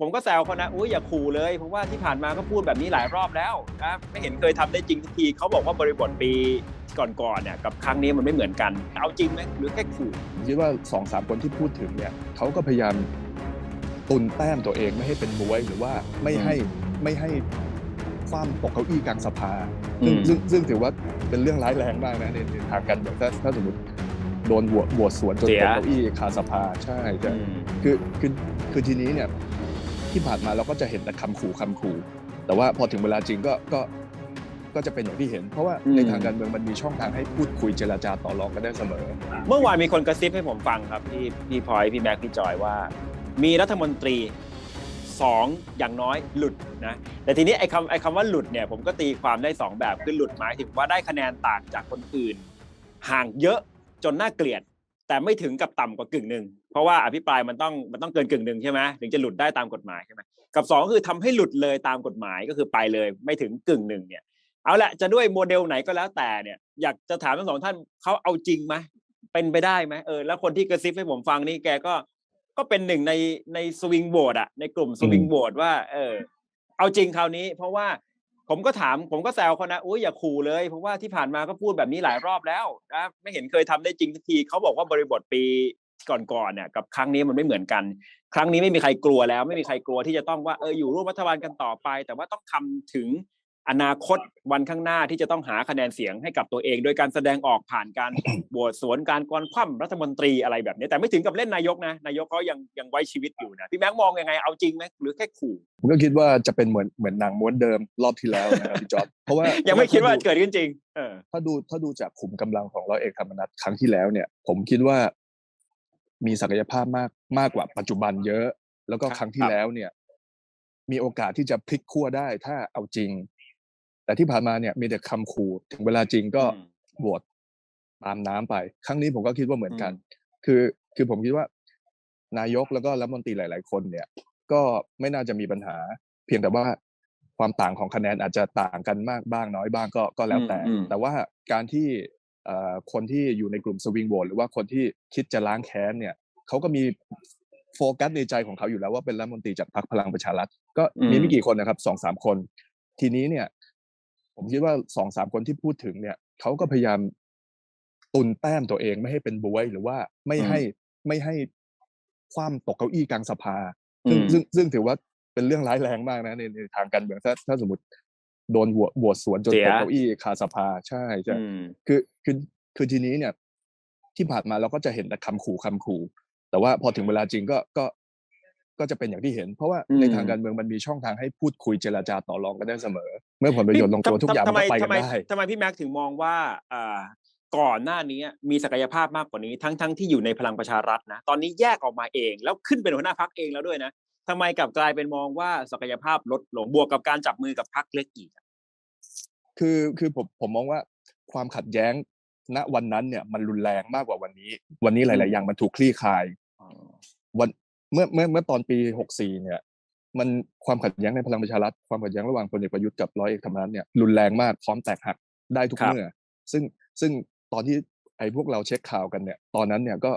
ผมก็แซวเขานะอุ้ยอย่าขู่เลย เพราะว่าที่ผ่านมาก็พูดแบบนี้หลายรอบแล้วนะไม่เห็นเคยทำได้จริงทุกทีเขาบอกว่าบริบทปีก่อนๆเนี่ยกับครั้งนี้มันไม่เหมือนกัน เอาจริงไหมหรือแค่ขู่ผมคิดว่าสองสามคนที่พูดถึงเนี่ยเขาก็พยายามตุนแต้มตัวเองไม่ให้เป็นบวยหรือว่าไม่ให้ไม่ให้คว่ำตกเก้าอี้กลางสภาซึ่งอืมซึ่งซึ่งถือว่าเป็นเรื่องร้ายแรงมากนะในในทางการเมืองถ้าถ้าสมมติโดนโหวตโหวตสวนจนตกเก้าอี้คาสภาใช่ใช่อืมคือคือคือทีนี้เนี่ย ที่ผ่านมาเราก็จะเห็นแต่คำขู่คำขู่ แต่ว่าพอถึงเวลาจริงก็ก็ก็จะเป็นอย่างที่เห็น เพราะว่าอืมในทางการเมืองมันมีช่องทางให้พูดคุยเจรจาต่อรองกันได้เสมอ เมื่อวานมีคนกระซิบให้ผมฟังครับพี่พี่พลอยพี่แม็กพี่จอยว่า มีรัฐมนตรีสองอย่างน้อยหลุดนะแต่ทีนี้ไอ้คำไอ้คำว่าหลุดเนี่ยผมก็ตีความได้สองแบบคือหลุดหมายถึงว่าได้คะแนนต่างจากคนอื่น ห่างเยอะจนน่าเกลียด แต่ไม่ถึงกับต่ำกว่ากึ่งหนึ่งเพราะว่าอภิปรายมันต้องมันต้องเกินกึ่งหนึ่งใช่ไหมถึงจะหลุดได้ตามกฎหมายใช่ไหมกับสองคือทำให้หลุดเลยตามกฎหมายก็คือไปเลย ไม่ถึงกึ่งหนึ่งเนี่ยเอาละจะด้วยโมเดลไหนก็แล้วแต่เนี่ยอยากจะถามทั้งสองท่านเขาเอาจริงไหมเป็นไปได้ไหมเออแล้วคนที่กระซิบให้ผมฟังนี่แกก็ก็เป็นหนึ่งในในสวิงโหวตอะในกลุ่มสวิงโหวตว่า เออ เอาจริงคราวนี้ เพราะว่า ผมก็ถามผมก็แซวเขานะอุ้ยอย่าขู่เลยเพราะว่าที่ผ่านมาก็พูดแบบนี้หลายรอบแล้วนะไม่เห็นเคยทำได้จริงสักทีเขาบอกว่าบริบทปีก่อนๆเนี่ยกับครั้งนี้มันไม่เหมือนกัน ครั้งนี้ไม่มีใครกลัวแล้ว ไม่มีใครกลัวที่จะต้องว่าเอออยู่ร่วมรัฐบาลกันต่อไป แต่ว่าต้องคำถึง อนาคตวันข้างหน้าที่จะต้องหาคะแนนเสียงให้กับตัวเอง โดยการแสดงออกผ่านการโหวตสวนการกรคว่ำรัฐมนตรีอะไรแบบนี้ แต่ไม่ถึงกับเล่นนายกนะ นายกเขายังยังไว้ชีวิตอยู่นะพี่แบงค์มองยังไงเอาจริงไหมหรือแค่ขู่ผมก็คิดว่าจะเป็นเหมือนเหมือนหนังม้วนเดิมรอบที่แล้วนะครับพี่จอบเพราะว่ายังไม่คิดว่าถ้เกิดขึ้นจริงเออถ้าดูถ้าดูจากขุมกำลังของร้อยเอกธรรมนัฐครั้งที่แล้วเนี่ย ผมคิดว่า มีศักยภาพมากมากกว่าปัจจุบันเยอะ แล้วก็ครับครั้งที่ครับแล้วเนี่ย มีโอกาสที่จะพลิกขั้วได้ถ้าเอาจริง แต่ที่ผ่านมาเนี่ยมีแต่คำขู่ถึงเวลาจริงก็อืมโหวตตามน้ำไป ครั้งนี้ผมก็คิดว่าเหมือนกันอืมคือคือผมคิดว่านายกแล้วก็รัฐมนตรีหลาย ๆ คนเนี่ย ก็ไม่น่าจะมีปัญหา เพียงแต่ว่าความต่างของคะแนนอาจจะต่างกันมากบ้างน้อยบ้างก็ก็แล้วแต่อืมอืมแต่ว่าการที่เอ่อคนที่อยู่ในกลุ่มสวิงโหวตหรือว่าคนที่คิดจะล้างแค้นเนี่ยเขาก็มีโฟกัสในใจของเขาอยู่แล้วว่าเป็นรัฐมนตรีจากพรรคพลังประชารัฐก็มีไม่กี่คนนะครับสองสามคน ทีนี้เนี่ย ผมคิดว่าสองสามคนที่พูดถึงเนี่ยเขาก็พยายามตุนแต้มตัวเองไม่ให้เป็นบวยหรือว่าไม่อืมให้ไม่ให้คว่ำตกเก้าอี้กลางสภา ซึ่งอืมซึ่งซึ่งถือว่าเป็นเรื่องร้ายแรงมากนะในในทางการเมืองถ้าถ้าสมมติโดนโหวตโหวตสวนจนเสียตกเก้าอี้คาสภาใช่ใช่อืมคือคือคือทีนี้เนี่ย ที่ผ่านมาเราก็จะเห็นแต่คำขู่คำขู่ แต่ว่าพอถึงเวลาจริงก็ก็ ก็จะเป็นอย่างที่เห็น เพราะว่าอืมในทางการเมืองมันมีช่องทางให้พูดคุยเจรจาต่อรองกันได้เสมอ เมื่อผลประโยชน์ลงตัวทุกอย่างมันทำไมก็ไปกัทำนไมได้ทำไมพี่แม็กซ์ถึงมองว่าอ่าก่อนหน้านี้มีศักยภาพมากกว่านี้ทั้งทั้งที่อยู่ในพลังประชารัฐนะตอนนี้แยกออกมาเอง แล้วขึ้นเป็นหัวหน้าพักเองแล้วด้วยนะทำไมกลับกลายเป็นมองว่าศักยภาพลดลงบวกกับการจับมือกับพักเล็กอีกคือคือผมผมมองว่าความขัดแย้งณวันนั้นเนี่ยมันรุนแรงมากกว่าวันนี้ วันนี้หอืลายมๆอย่างมันถูกคลี่คลายวัน เมื่อเมื่อเมื่อตอนปี64เนี่ย มันความขัดแย้งในพลังประชารัฐความขัดแย้งระหว่างพลเอกประยุทธ์กับร้อยเอกธรรมนัฐเนี่ยรุนแรงมากพร้อมแตกหักได้ทุกครับเมื่อ ซึ่งซึ่งตอนที่ไอ้พวกเราเช็คข่าวกันเนี่ย ตอนนั้นเนี่ยก็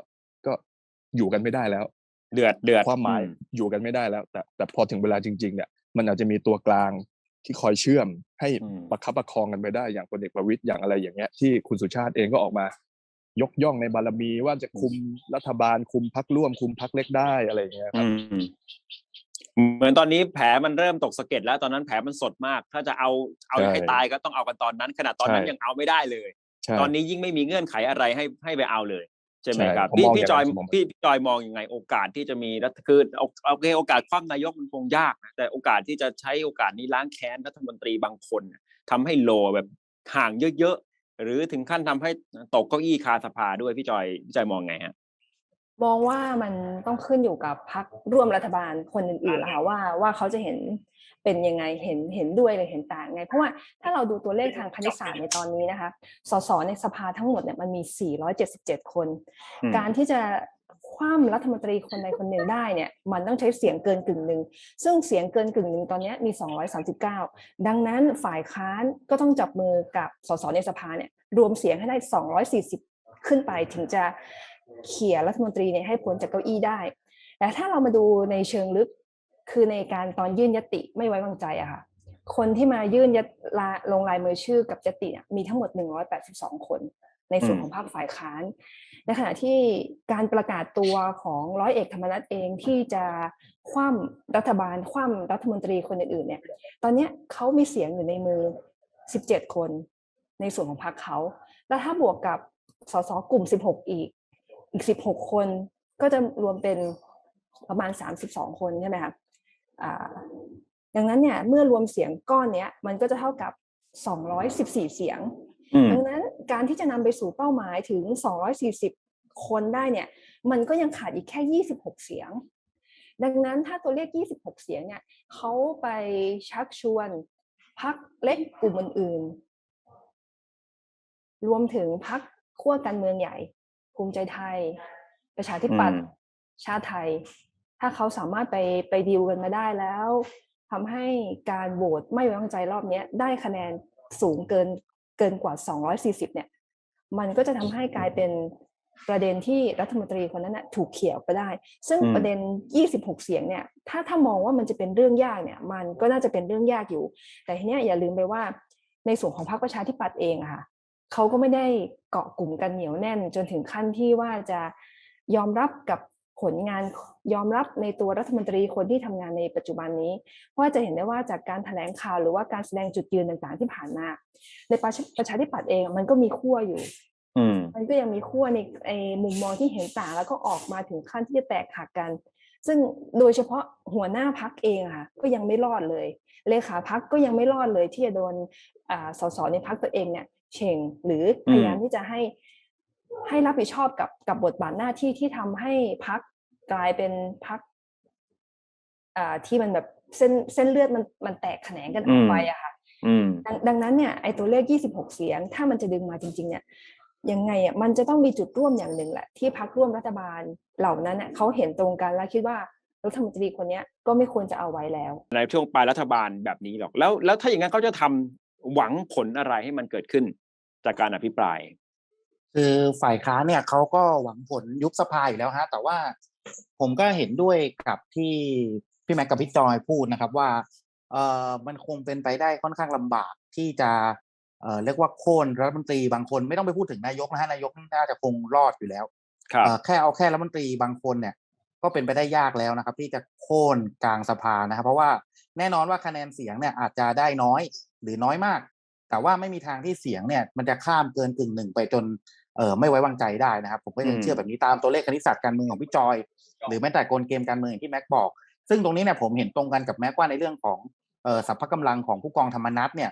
ก็อยู่กันไม่ได้แล้ว เดือดเดือดความหมายอือยู่กันไม่ได้แล้ว แต่แต่พอถึงเวลาจริง ๆ เนี่ย มันอาจจะมีตัวกลางที่คอยเชื่อมให้อืมประคับประคองกันไปได้อย่างพลเอกประวิตยอย่างอะไรอย่างเงี้ยที่คุณสุชาติเองก็ออกมา ยกย่องในบารมีว่าจะคุมรัฐบาลคุมพักร่วม คุมพักเล็กได้อะไรอย่างเงี้ยครับอืมเหมือนตอนนี้แผลมันเริ่มตกสะเก็ดแล้วตอนนั้นแผลมันสดมาก ถ้าจะเอาเอาใช่ให้ตายก็ต้องเอากันตอนนั้นขนาดตอนนั้นใช่ยังเอาไม่ได้เลยใช่ตอนนี้ยิ่งไม่มีเงื่อนไขอะไรให้ให้ไปเอาเลยใช่ไหมใช่ครับผมพี่มองพี่อย่างจอยนั้นผมมองพี่พี่จอยมองยังไงโอกาสที่จะมีรัฐคือโอโอเคโอกาสคว่ำนายกมันคงยากนะแต่โอกาสที่จะใช้โอกาสนี้ล้างแค้นรัฐมนตรีบางคนน่ะทำให้โลแบบห่างเยอะๆ หรือถึงขั้นทำให้ตกเก้าอี้คาสภาด้วยพี่จอยพี่จอยมองไงฮะมองว่ามันต้องขึ้นอยู่กับพรรคร่วมรัฐบาลคนอื่นๆแล้วค่ะว่าว่าเขาจะเห็นเป็นยังไงเห็นเห็นด้วยหรือเห็นต่างไง เพราะว่าถ้าเราดูตัวเลขทางคณิตศาสตร์ในตอนนี้นะคะ สสในสภาทั้งหมดเนี่ยมันมี 477 คนอืมการที่จะ คว่ำรัฐมนตรีคนใดคนหนึ่งได้เนี่ยมันต้องใช้เสียงเกินกึ่งหนึ่งซึ่งเสียงเกินกึ่งหนึ่งตอนเนี้ยมี 239 ดังนั้นฝ่ายค้านก็ต้องจับมือกับสสในสภาเนี่ยรวมเสียงให้ได้ 240 ขึ้นไปถึงจะเขี่ยรัฐมนตรีเนี่ยให้พ้นจากเก้าอี้ได้ แต่ถ้าเรามาดูในเชิงลึกคือในการตอนยื่นยติไม่ไว้วางใจอะค่ะคนที่มายื่นยตลาลงลายมือชื่อกับยติเนี่ยมีทั้งหมด 182 คน ในส่วนอืมของภาคฝ่ายค้าน ในขณะที่การประกาศตัวของร้อยเอกธรรมนัฐเองที่จะคว่ำรัฐบาลคว่ำรัฐมนตรีคนอื่นๆเนี่ย ตอนเนี้ยเขามีเสียงอยู่ในมือ 17 คน ในส่วนของพรรคเขา แล้วถ้าบวกกับสสกลุ่ม 16 อีก อีก 16 คนก็จะรวมเป็นประมาณ 32 คนใช่ไหมคะอ่าดังนั้นเนี่ยเมื่อรวมเสียงก้อนเนี้ยมันก็จะเท่ากับ 214 เสียงอืม ดังนั้นการที่จะนำไปสู่เป้าหมายถึง 240 คนได้เนี่ย มันก็ยังขาดอีกแค่ 26 เสียง ดังนั้นถ้าตัวเลข 26 เสียงเนี่ยเขาไปชักชวนพักเล็กกลุ่มอื่นๆ รวมถึงพักขั้วการเมืองใหญ่ ภูมิใจไทย ประชาธิปัตย์อืมชาติไทย ถ้าเขาสามารถไปไปดีลกันมาได้แล้วทำให้การโหวตไม่ไว้วางใจรอบเนี้ยได้คะแนนสูงเกิน เกินกว่า 240 เนี่ย มันก็จะทำให้กลายเป็นประเด็นที่รัฐมนตรีคนนั้นนะถูกเขี่ยออกไปได้ ซึ่งอืมประเด็น 26 เสียงเนี่ย ถ้าถ้ามองว่ามันจะเป็นเรื่องยากเนี่ย มันก็น่าจะเป็นเรื่องยากอยู่ แต่ทีเนี้ยอย่าลืมไปว่า ในส่วนของพรรคประชาธิปัตย์เองอะค่ะเขาก็ไม่ได้เกาะกลุ่มกันเหนียวแน่น จนถึงขั้นที่ว่าจะยอมรับกับ ผลงานยอมรับในตัวรัฐมนตรีคนที่ทำงานในปัจจุบันนี้ เพราะว่าจะเห็นได้ว่าจากการแถลงข่าวหรือว่าการแสดงจุดยืนต่างๆที่ผ่านมา ในประชาประชาธิปัตย์เองมันก็มีขั้วอยู่อืมมันก็ยังมีขั้วในไอ้มุมมองที่เห็นต่างแล้วก็ออกมาถึงขั้นที่จะแตกหักกัน ซึ่งโดยเฉพาะหัวหน้าพักเองอะค่ะ ก็ยังไม่รอดเลย เลขาพักก็ยังไม่รอดเลยที่จะโดนอ่าสสในพักตัวเองเนี่ยเช่งหรือพยายามที่จะให้ ให้รับผิดชอบกับกับบทบาทหน้าที่ที่ทำให้พักกลายเป็นพักอ่าที่มันแบบเส้นเส้นเลือดมันมันแตกแขนงกันออกไปอะค่ะอืมดังดังนั้นเนี่ยไอตัวเลข 26 เสียง ถ้ามันจะดึงมาจริง ๆ เนี่ยยังไงอะมันจะต้องมีจุดร่วมอย่างหนึ่งแหละที่พักร่วมรัฐบาลเหล่านั้นเน่ะเขาเห็นตรงกันและคิดว่ารัฐมนตรีคนเนี้ยก็ไม่ควรจะเอาไว้แล้ว ในช่วงปลายรัฐบาลแบบนี้หรอกแล้วแล้วถ้าอย่างนั้นเขาจะทำหวังผลอะไรให้มันเกิดขึ้นจากการอภิปราย คือฝ่ายค้านเนี่ยเขาก็หวังผลยุบสภาอยู่แล้วฮะ แต่ว่าผมก็เห็นด้วยกับที่พี่แม็กกับพี่จอยพูดนะครับว่าเออมันคงเป็นไปได้ค่อนข้างลำบากที่จะเออเรียกว่าโค่นรัฐมนตรีบางคนไม่ต้องไปพูดถึงนายกนะฮะนายกน่าจะคงรอดอยู่แล้วครับเอ่อแค่เอาแค่รัฐมนตรีบางคนเนี่ย ก็เป็นไปได้ยากแล้วนะครับ ที่จะโค่นกลางสภานะครับ เพราะว่าแน่นอนว่าคะแนนเสียงเนี่ยอาจจะได้น้อยหรือน้อยมาก แต่ว่าไม่มีทางที่เสียงเนี่ย มันจะข้ามเกินกึ่งหนึ่งไปจน เออไม่ไว้วางใจได้นะครับ ผมก็ยังอืมเชื่อแบบนี้ตามตัวเลขคณิตศาสตร์การเมืองของพี่จอย หรือแม้แต่กลเกมการเมืองอย่างที่แม็กบอก ซึ่งตรงนี้เนี่ยผมเห็นตรงกันกับแม็กว่าในเรื่องของเออสัพพะกำลังของผู้กองธรรมนัฐเนี่ย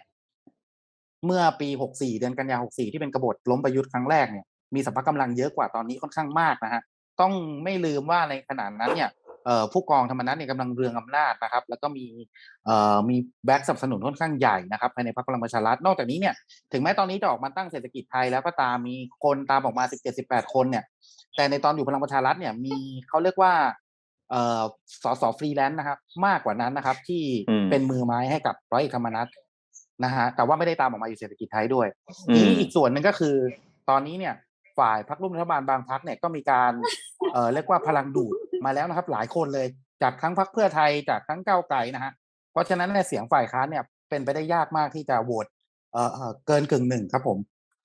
เมื่อปี 64 เดือนกันยา 64 ที่เป็นกบฏล้มประยุทธ์ครั้งแรกเนี่ยมีสัพพะกำลังเยอะกว่าตอนนี้ค่อนข้างมากนะฮะต้องไม่ลืมว่าในขณะนั้นเนี่ยเอ่อ ผู้กองธรรมนัฐเนี่ยกำลังเรืองอำนาจนะครับ แล้วก็มีเอ่อมีแบ็กสนับสนุนค่อนข้างใหญ่นะครับภายในพรรคพลังประชารัฐนอกจากนี้เนี่ยถึงแม้ตอนนี้จะออกมาตั้งเศรษฐกิจไทยแล้วก็ตามมีคนตามออกมา 17-18 คนเนี่ย แต่ในตอนอยู่พลังประชารัฐเนี่ยมีเขาเรียกว่าเอ่อสสฟรีแลนซ์นะครับ มากกว่านั้นนะครับ ที่อืมเป็นมือไม้ให้กับร้อยเอกธรรมนัฐนะฮะแต่ว่าไม่ได้ตามออกมาอยู่เศรษฐกิจไทยด้วยอืทีมนี้อีกส่วนหนึ่งก็คือ ตอนนี้เนี่ย ฝ่ายพรรคร่วมรัฐบาลบางพรรคเนี่ยก็มีการเอ่อเรียกว่าพลังดูด มาแล้วนะครับ หลายคนเลยจากทั้งพรรคเพื่อไทยจากทั้งก้าวไกลนะฮะเพราะฉะนั้นเนี่ยเสียงฝ่ายค้านเนี่ยเป็นไปได้ยากมากที่จะโหวตเอ่อเอ่อเกินกึ่งหนึ่งครับผม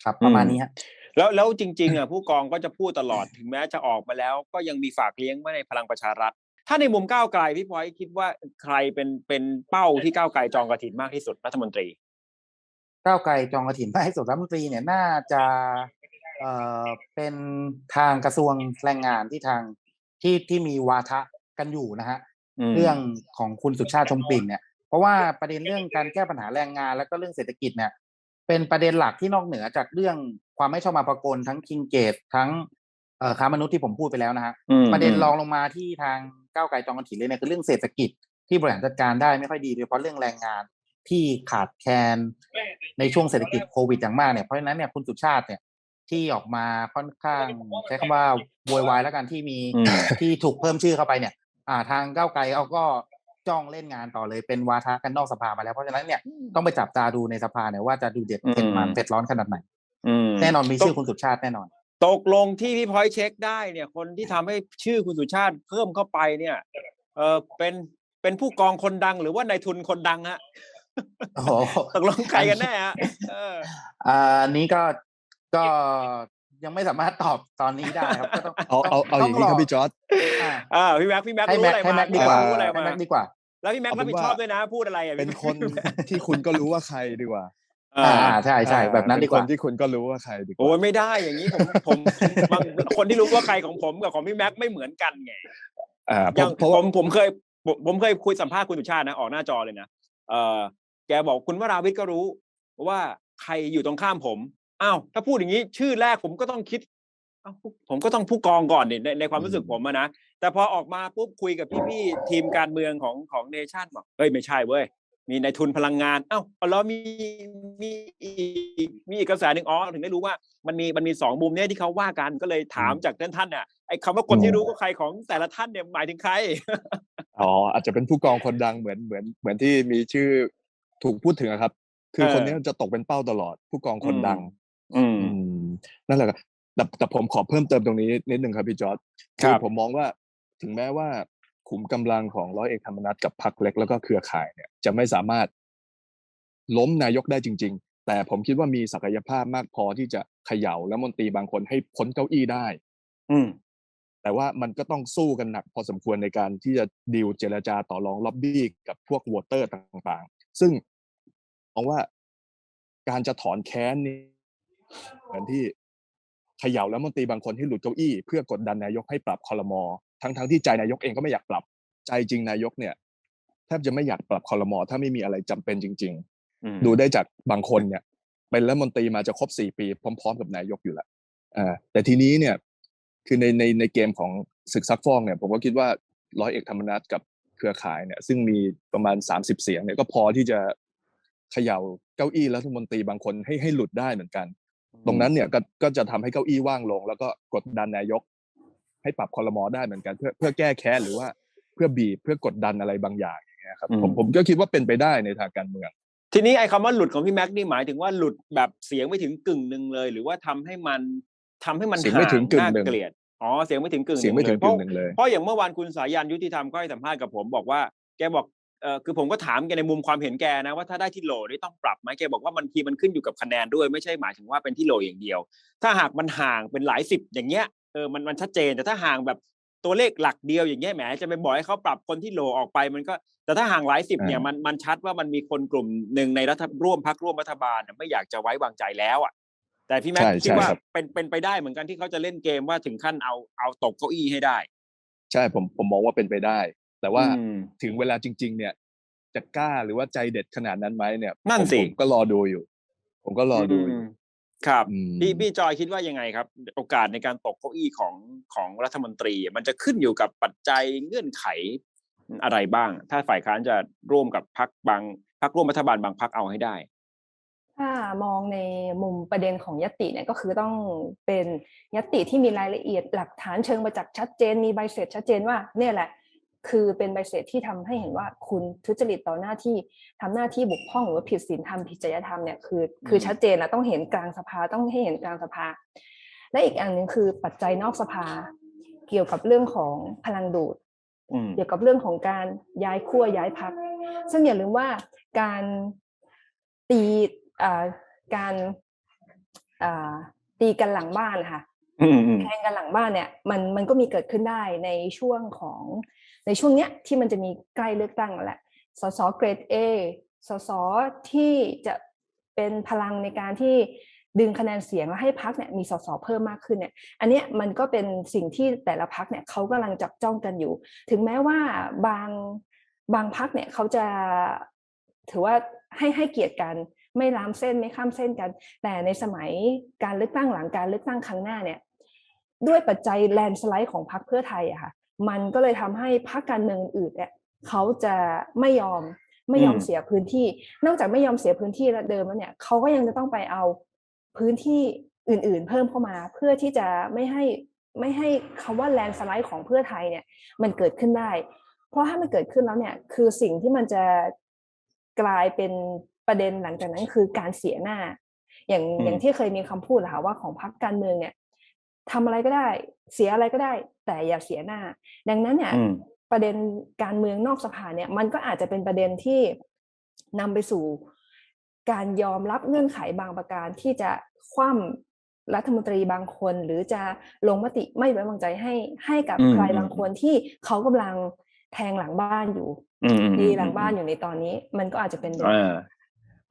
ครับประมาณนี้ฮะแล้วแล้วจริงๆอะผู้กองก็จะพูดตลอดถึงแม้จะออกมาแล้ว ก็ยังมีฝากเลี้ยงไว้ในพลังประชารัฐ ถ้าในมุมก้าวไกลพี่พลอยคิดว่าใครเป็นเป็นเป้าที่ก้าวไกลจองกระถินมากที่สุดรัฐมนตรีก้าวไกลจองกระถินให้สุดรัฐมนตรีเนี่ยน่าจะเอ่อเป็นทางกระทรวงแรงงานที่ทาง ที่ที่มีวาทะกันอยู่นะฮะมเรื่องของคุณสุชาติชมกลิ่นเนี่ย เพราะว่าประเด็นเรื่องการแก้ปัญหาแรงงาน แล้วก็เรื่องเศรษฐกิจเนี่ย เป็นประเด็นหลักที่นอกเหนือจากเรื่องความไม่ชอบมาพากลทั้งคิงเกตทั้งเอ่อค้ามนุษย์ที่ผมพูดไปแล้วนะฮะอืมประเด็นรองลงมาที่ทางก้าวไกลจองกระถินเลยเนี่ยคือเรื่องเศรษฐกิจที่บริหารจัดการได้ไม่ค่อยดีโดยเฉพาะเรื่องแรงงานที่ขาดแคลนในช่วงเศรษฐกิจโควิดอย่างมากเนี่ยเพราะฉะนั้นเนี่ยคุณสุชาติเนี่ย ที่ออกมาค่อนข้างใช้คำว่าโวยวายแล้วกันที่มีอืมที่ถูกเพิ่มชื่อเข้าไปเนี่ย อ่า ทางก้าวไกลเขาก็จ้องเล่นงานต่อเลยเป็นวาทะกันนอกสภามาแล้วเพราะฉะนั้นเนี่ยต้องไปจับตาดูในสภาเนี่ยว่าจะดูเด็ดเผ็ดมันอืมเผ็ดร้อนขนาดไหนอืมแน่นอนมีชื่อคุณสุชาติแน่นอน ตกลงที่พี่พลอยเช็คได้เนี่ย คนที่ทำให้ชื่อคุณสุชาติเพิ่มเข้าไปเนี่ย เออเป็นเป็นผู้กองคนดังหรือว่านายทุนคนดังฮะโอ้โหตกลงใครกันแน่ฮะเอออ่าอันนี้ก็ ก็ยังไม่สามารถตอบตอนนี้ได้ครับก็ต้องเอาเอาเอาอย่างนี้ครับพี่จอร์ดอ่าอ่าพี่แม็กพี่แม็กให้รู้แม็กอะไรให้มาแม็กดีกว่ารู้อะไรให้มาแม็กดีกว่า แล้วพี่แม็กเอารับเป็นผิดว่าชอบด้วยนะ พูดอะไรอะเป็นพี่คนที่คุณก็รู้ว่าใครดีกว่า อ่าอ่าใช่ใช่แบบนั้นดีกว่าเป็คนที่คุณก็รู้ว่าใครดีกโอ้ว่ายไม่ได้อย่างนี้ผมผมบางคนที่รู้ว่าใครของผมกับของพี่แม็กไม่เหมือนกันไงอ่าเพอย่าราะงเพราะผว่ามผมเคยผมผมเคยคุยสัมภาษณ์คุณสุชาตินะออกหน้าจอเลยนะเออแกบอกคุณวราวิทย์ก็รู้ว่าใครอยู่ตรงข้ามผม อ้าวถ้าพูดอย่างนี้ชื่อแรกผมก็ต้องคิดอ้าวผมก็ต้องผู้กองก่อนนี่ในในความรู้สึกผมอะนะแต่พอออกมาปุ๊บคุยกับพี่ๆทีมการเมืองของของเนชั่นบอกเฮ้ยไม่ใช่เว้ยมีในายทุนพลังงานอ้าวเอาแล้วมีมีอีกมีอีกกระแสหนึ่งอ๋อถึงได้รู้ว่ามันมีมันมีสองมุมเนี่ยที่เขาว่ากันก็เลยถามจากท่านท่านเนี่ยไอ้คำว่าคนที่รู้ก็ใครของแต่ละท่านเนี่ยหมายถึงใครอ๋ออาจจะเป็นผู้กองคนดังเหมือนเหมือนเหมือนที่มีชื่อถูกพูดถึงอะครับ คือเออคนนี้จะตกเป็นเป้าตลอด ผู้กองคนดัง อืมอืมนั่นแหละครับแต่แต่ผมขอเพิ่มเติมตรงนี้นิดนึงครับพี่จอร์ดครับผมมองว่าถึงแม้ว่าขุมกำลังของร้อยเอกธรรมนัฐกับพรรคเล็กแล้วก็เครือข่ายเนี่ยจะไม่สามารถล้มนายกได้จริง ๆ แต่ผมคิดว่ามีศักยภาพมากพอที่จะเขย่าและมนตรีบางคนให้พ้นเก้าอี้ได้ อืมแต่ว่ามันก็ต้องสู้กันหนักพอสมควรในการที่จะดีลเจรจาต่อรองล็อบบี้กับพวกวอเตอร์ต่างๆ ซึ่งมองว่าการจะถอนแค้นนี่ เหมือนที่เขย่าแล้วมนตรีบางคนให้หลุดเก้าอี้เพื่อกดดันนายกให้ปรับคอรมอทั้งทั้งๆที่ใจนายกเองก็ไม่อยากปรับ ใจจริงนายกเนี่ยแทบจะไม่อยากปรับคอรมอถ้าไม่มีอะไรจำเป็นจริงอืมๆดูได้จากบางคนเนี่ย เป็นรัฐมนตรีมาจะครบสี่ปี พร้อม ๆ กับนายกอยู่แล้วอ่าแต่ทีนี้เนี่ย คือในในในเกมของศึกซักฟอกเนี่ย ผมก็คิดว่าร้อยเอกธรรมนัฐกับเครือข่ายเนี่ย ซึ่งมีประมาณสามสิบเสียงเนี่ยก็พอที่จะเขย่าเก้าอี้รัฐมนตรีบางคนให้ให้หลุดได้เหมือนกัน ตรงนั้นเนี่ยก็ก็จะทำให้เก้าอี้ว่างลง แล้วก็กดดันนายก ให้ปรับคอรมอได้เหมือนกัน เพื่อเพื่อแก้แค้นหรือว่าเพื่อบีบเพื่อกดดันอะไรบางอย่างอย่างเงี้ยครับผมผมก็คิดว่าเป็นไปได้ในทางการเมือง ทีนี้ไอ้คำว่าหลุดของพี่แม็กซ์นี่หมายถึงว่าหลุดแบบเสียงไม่ถึงกึ่งหนึ่งเลย หรือว่าทำให้มันทำให้มันเสียงไม่ถึงกึ่งห่าหนึ่งน่าเกลียดอ๋อเสียงไม่ถึงกึ่งเสียงไม่ถึงเพกึ่ราะงหนึ่งเลยเพราะอย่างเมื่อวานคุณสายันยุติธรรมก็ให้สัมภาษณ์กับผมบอกว่าแกบอก เออคือผมก็ถามแกในมุมความเห็นแกนะว่าถ้าได้ที่โหลนี่ต้องปรับไหมแกบอกว่ามันทีมันขึ้นอยู่กับคะแนนด้วยไม่ใช่หมายถึงว่าเป็นที่โหลอย่างเดียว ถ้าหากมันห่างเป็นหลายสิบอย่างเงี้ยเออมันมันชัดเจนแต่ถ้าห่างแบบตัวเลขหลักเดียวอย่างเงี้ยแหมจะไปบอกให้เขาปรับคนที่โหลออกไปมันก็แต่ถ้าห่างหลายสิบเนี่ยอ่ามัมันมันชัดว่ามันมีคนกลุ่มหนึ่งในรัฐร่วมพักร่วมรัฐบาลน่ะไม่อยากจะไว้วางใจแล้วอะแต่พี่แม็กใช่ซ์คิดใช่ว่าครับเป็นเป็นไปได้เหมือนกันที่เขาจะเล่นเกมว่าถึงขั้นเอาเอาตกเก้าอี้ให้ได้ ใช่ผมผมมองว่าเป็นไปได้ แต่ว่าอืมถึงเวลาจริง ๆ เนี่ยจะกล้าหรือว่าใจเด็ดขนาดนั้นไหมเนี่ยนั่นผมสิผมก็รอดูอยู่ ผมก็รอดูอยู่มครับอืมพี่พี่จอยคิดว่ายังไงครับ โอกาสในการตกเก้าอี้ของของรัฐมนตรี มันจะขึ้นอยู่กับปัจจัยเงื่อนไขอะไรบ้าง ถ้าฝ่ายค้านจะร่วมกับพักบางพักร่วมรัฐบาลบางพักเอาให้ได้ ถ้ามองในมุมประเด็นของยติเนี่ยก็คือต้องเป็นยติที่มีรายละเอียดหลักฐานเชิงประจักษ์ชัดเจน มีใบเสร็จชัดเจนว่าเนี่ยแหละ คือเป็นใบเสร็จที่ทำให้เห็นว่าคุณทุจริตต่อหน้าที่ทำหน้าที่บกพร่องหรือว่าผิดศีลธรรมผิดจริยธรรมเนี่ยคือคือชัดเจนแล้วต้องเห็นกลางสภาต้องให้เห็นกลางสภา และอีกอันหนึ่งคือปัจจัยนอกสภา เกี่ยวกับเรื่องของพลังดูดอืมเกี่ยวกับเรื่องของการย้ายขั้วย้ายพักซึ่งอย่าลืมว่าการตีอ่าการอ่าตีกันหลังบ้านนะคะอืมอืม แข่งกันหลังบ้านเนี่ยมันมันก็มีเกิดขึ้นได้ในช่วงของในช่วงเนี้ยที่มันจะมีใกล้เลือกตั้งแล้วแหละสสเกรด A สสที่จะเป็นพลังในการที่ดึงคะแนนเสียงแล้วให้พักเนี่ยมีสสเพิ่มมากขึ้นเนี่ย อันเนี้ยมันก็เป็นสิ่งที่แต่ละพักเนี่ยเขากำลังจับจ้องกันอยู่ ถึงแม้ว่าบางบางพักเนี่ยเขาจะถือว่าให้ให้เกียรติกันไม่ล้ำเส้นไม่ข้ามเส้นกัน แต่ในสมัยการเลือกตั้งหลังการเลือกตั้งครั้งหน้าเนี่ย ด้วยปัจจัยแลนสไลด์ของพรรคเพื่อไทยอะค่ะมันก็เลยทำให้พรรคการเมืองอื่นเนี่ยเขาจะไม่ยอมไม่ยอมอืมเสียพื้นที่ นอกจากไม่ยอมเสียพื้นที่แล้วเดิมแล้วเนี่ยเขาก็ยังจะต้องไปเอาพื้นที่อื่น ๆ เพิ่มเข้ามา เพื่อที่จะไม่ให้ไม่ให้คำว่าแลนสไลด์ของเพื่อไทยเนี่ย มันเกิดขึ้นได้ เพราะถ้ามันเกิดขึ้นแล้วเนี่ย คือสิ่งที่มันจะกลายเป็นประเด็นหลังจากนั้นคือการเสียหน้า อย่างอืมอย่างที่เคยมีคำพูดอะค่ะว่าของพรรคการเมืองเนี่ย ทำอะไรก็ได้ เสียอะไรก็ได้ แต่อย่าเสียหน้า ดังนั้นเนี่ยอืมประเด็นการเมืองนอกสภาเนี่ย มันก็อาจจะเป็นประเด็นที่นำไปสู่ การยอมรับเงื่อนไขบางประการที่จะคว่ำรัฐมนตรีบางคน หรือจะลงมติไม่ไว้วางใจให้ให้กับอืมใครบางคนที่เขากำลังแทงหลังบ้านอยู่อืมอืมดีหลังบ้านอยู่ในตอนนี้ มันก็อาจจะเป็นไปได้อ่า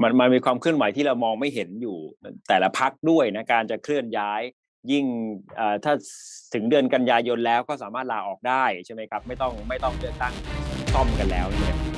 มันมันมีความเคลื่อนไหวที่เรามองไม่เห็นอยู่แต่ละพักด้วยนะการจะเคลื่อนย้าย ยิ่งถ้าถึงเดือนกันยายนแล้วก็สามารถลาออกได้ใช่ไหมครับ ไม่ต้องไม่ต้องเลือกตั้งซ่อมกันแล้วเนี่ย